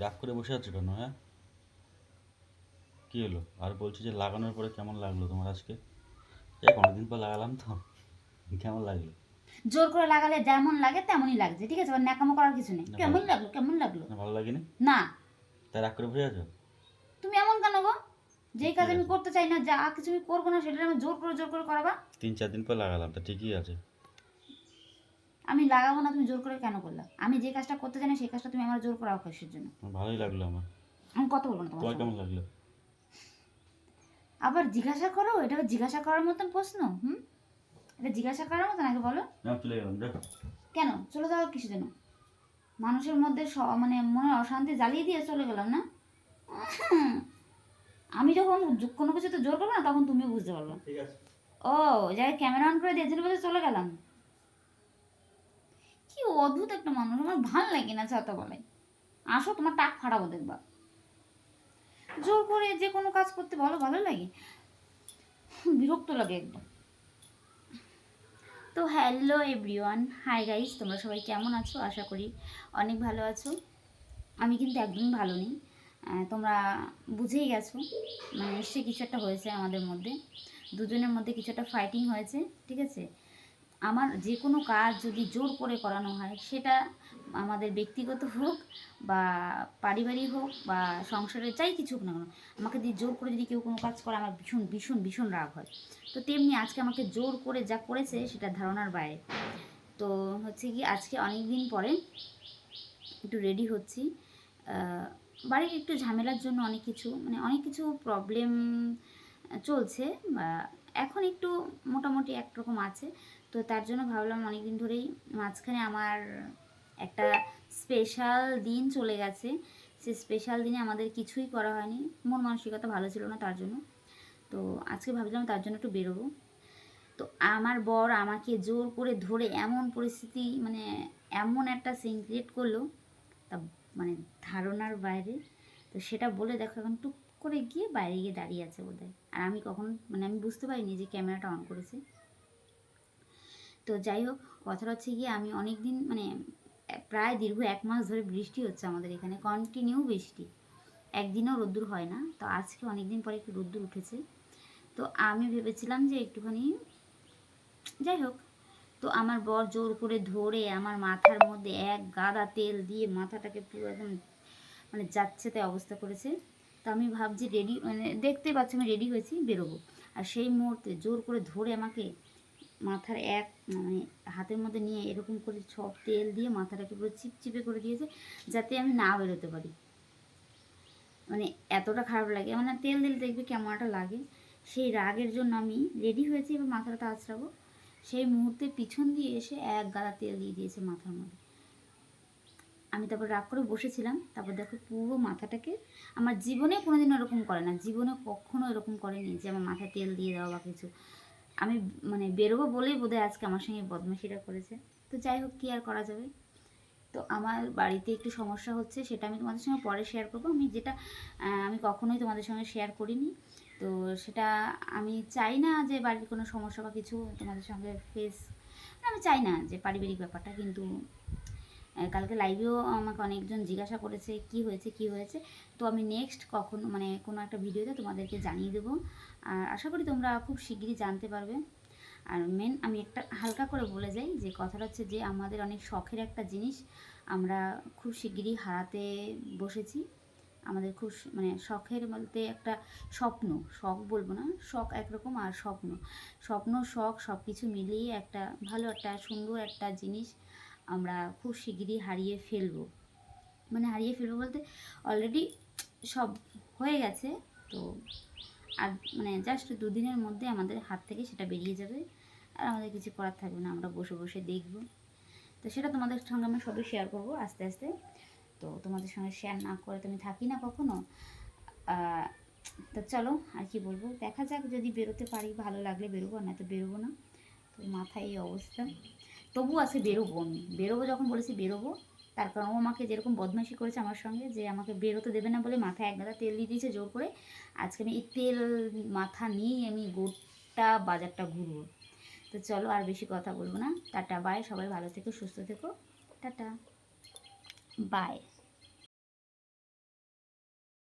রাগ করে বসে আছো কেন হ্যাঁ? কী হলো? আর বলছি যে লাগানোর পরে কেমন লাগল তোমার আজকে? এই অনেকদিন পর লাগালাম তো। কেমন লাগল? জোর করে লাগালে যেমন লাগে তেমনই লাগছে ঠিক আছে? ন্যাকামো করার কিছু নেই। কেমন লাগল? কেমন লাগল? ভালো লাগেনি? না। তাই রাগ করে বসে আছো? তুমি এমন কেন গো? যেই কাজ আমি করতে চাই না যা কিছু আমি করব না সেটা আমি জোর করে জোর করে করাবা? তিন চার দিন পর লাগালাম তা ঠিকই আছে। আমি লাগাবো না তুমি জোর করে কেন করলা? আমি যে কাজটা করতে চাই না সেই কাজটা তুমি আমার জোর করাও কিসের জন্য? ভালোই লাগল আমার। আমি কথা বলব না তোমার কেমন লাগল? আবার জিজ্ঞাসা করো এটা জিজ্ঞাসা করার মতন প্রশ্ন হুম? এটা জিজ্ঞাসা করার মতন আগে বলো। না চলে গেলাম কেন? চলে যাওয়ার কিছু জন্য? মানুষের মধ্যে স- মানে মনে অশান্তি জ্বালিয়ে দিয়ে চলে গেলাম না? আমি যখন কোনো কিছুতে জোর করব না তখন তুমি বুঝতে পারবে। ও যাই ক্যামেরা অন করে দিয়েছিল বলে চলে গেলাম। অদ্ভুত একটা মানুষ। আমার ভালো লাগে না ছাতা বলে। আসো, তোমার টাক ফাটাবো দেখবা। জোর করে যে কোনো কাজ করতে বলো, ভালো লাগে। বিরক্ত লাগে একদম। তো হ্যালো এভরিওয়ান, হাই গাইস, তোমরা সবাই কেমন আছো? আশা করি অনেক ভালো আছো। আমি কিন্তু একদমই ভালো নেই। তোমরা বুঝেই গেছো। মানে নিশ্চয়ই কিছু একটা হয়েছে আমাদের মধ্যে। দুজনের মধ্যে কিছু একটা ফাইটিং হয়েছে, ঠিক আছে? আমার যে কোনো কাজ যদি জোর করে করানো হয়, সেটা আমাদের ব্যক্তিগত হোক বা পারিবারিক হোক বা সংসারের যাই কিছু হোক না কেন, আমাকে দিয়ে জোর করে যদি কেউ কোনো কাজ করে, আমার ভীষণ ভীষণ ভীষণ রাগ হয়। তো তেমনি আজকে আমাকে জোর করে যা করেছে, সেটা ধারণার বাইরে। তো হচ্ছে কি, আজকে অনেক দিন পরে একটু রেডি হচ্ছি। বাড়ির একটু ঝামেলার জন্য অনেক কিছু মানে অনেক কিছু প্রবলেম চলছে বা এখন একটু মোটামুটি একরকম আছে। তো তার জন্য ভাবলাম অনেক দিন ধরেই মাঝখানে আমার একটা স্পেশাল দিন চলে গেছে। সে স্পেশাল দিনে আমাদের কিছুই করা হয়নি। মন মানসিকতা ভালো ছিল না তার জন্য। তো আজকে ভাবলাম তার জন্য একটু বেরোবো। তো আমার বর আমাকে জোর করে ধরে এমন পরিস্থিতি মানে এমন একটা সিন ক্রিয়েট করল, তা মানে ধারণার বাইরে। তো সেটা বলে দেখো এখন টুক করে গিয়ে বাইরে গিয়ে দাঁড়িয়ে আছে বোধহয়। আর আমি কখন মানে আমি বুঝতে পারিনি যে ক্যামেরাটা অন করেছে। তো যাই হোক কথাটা হচ্ছে গিয়ে আমি অনেক দিন মানে প্রায় দীর্ঘ এক মাস ধরে বৃষ্টি হচ্ছে আমাদের এখানে কন্টিনিউ বৃষ্টি। একদিনও রোদ্দুর হয় না, তো আজকে অনেক দিন পরে একটু রোদ্দুর উঠেছে। তো আমি ভেবেছিলাম যে একটুখানি, যাই হোক, তো আমার বর জোর করে ধরে আমার মাথার মধ্যে এক গাদা তেল দিয়ে মাথাটাকে পুরো একদম মানে যাচ্ছে তাই অবস্থা করেছে। তো আমি ভাবছি রেডি মানে দেখতে পাচ্ছি আমি রেডি হয়েছি, বেরোবো। আর সেই মুহূর্তে জোর করে ধরে আমাকে মাথার এক মানে হাতের মধ্যে নিয়ে এরকম করে সব তেল দিয়ে মাথাটাকে পুরো চিপচিপে করে দিয়েছে, যাতে আমি না বেরোতে পারি। মানে এতটা খারাপ লাগে মানে তেল দিলে দেখবে কেমন একটা লাগে। সেই রাগের জন্য আমি রেডি হয়েছি এবার মাথাটা আঁচড়াবো সেই মুহূর্তে পিছন দিয়ে এসে এক গাদা তেল দিয়ে দিয়েছে মাথার মধ্যে। আমি তারপর রাগ করে বসেছিলাম, তারপর দেখো পুরো মাথাটাকে আমার জীবনে কোনোদিন এরকম করে না, জীবনে কখনো এরকম করেনি যে আমার মাথায় তেল দিয়ে দেওয়া বা কিছু। আমি মানে বেরোবো বলেই বোধহয় আজকে আমার সঙ্গে বদমাশিটা করেছে। তো যাই হোক, কী আর করা যাবে? তো আমার বাড়িতে একটু সমস্যা হচ্ছে, সেটা আমি তোমাদের সঙ্গে পরে শেয়ার করব। আমি যেটা আমি কখনোই তোমাদের সঙ্গে শেয়ার করিনি। তো সেটা আমি চাই না যে বাড়ির কোনো সমস্যা বা কিছু তোমাদের সঙ্গে ফেস আমি চাই না যে পারিবারিক ব্যাপারটা, কিন্তু কালকে লাইভেও আমাকে অনেকজন জিজ্ঞাসা করেছে, কি হয়েছে কি হয়েছে? তো আমি নেক্সট কখন মানে কোনো একটা ভিডিওতে তোমাদেরকে জানিয়ে দেবো। আর আশা করি তোমরা খুব শিগগিরই জানতে পারবে। আর মেন আমি একটা হালকা করে বলে যাই যে কথাটা হচ্ছে যে আমাদের অনেক শখের একটা জিনিস। আমরা খুব শিগগিরই হারাতে বসেছি। আমাদের খুব মানে শখের বলতে একটা স্বপ্ন, শখ বলব না, শখ একরকম আর স্বপ্ন। স্বপ্ন, শখ সব কিছু মিলিয়ে একটা ভালো একটা, সুন্দর একটা জিনিস। আমরা খুব শিগগিরই হারিয়ে ফেলব। মানে হারিয়ে ফেলব বলতে অলরেডি সব হয়ে গেছে, তো আর মানে জাস্ট দুদিনের মধ্যে আমাদের হাত থেকে সেটা বেরিয়ে যাবে। আর আমাদের কিছু করার থাকবে না, আমরা বসে বসে দেখব। তো সেটা তোমাদের সঙ্গে আমি সবই শেয়ার করব আস্তে আস্তে। তো তোমাদের সঙ্গে শেয়ার না করে তো আমি থাকি না কখনো। তো চলো আর কি বলব? দেখা যাক যদি বেরোতে পারি, ভালো লাগলে বেরোবো না তো বেরোবো না। তো মাথায় এই অবস্থা। তবু আছে বেরোবো আমি। বেরোবো যখন বলেছি বেরোবো তার কারণ ও আমাকে যেরকম বদমাশি করেছে আমার সঙ্গে যে আমাকে বেরোতে দেবে না বলে মাথায় এক গাদা তেল দিয়ে দিয়েছে জোর করে, আজকে আমি এই তেল মাথা নিয়েই আমি গোটা বাজারটা ঘুরবো। তো চলো আর বেশি কথা বলব না। টাটা বাই সবাই ভালো থেকো, সুস্থ থেকো। টাটা। বাই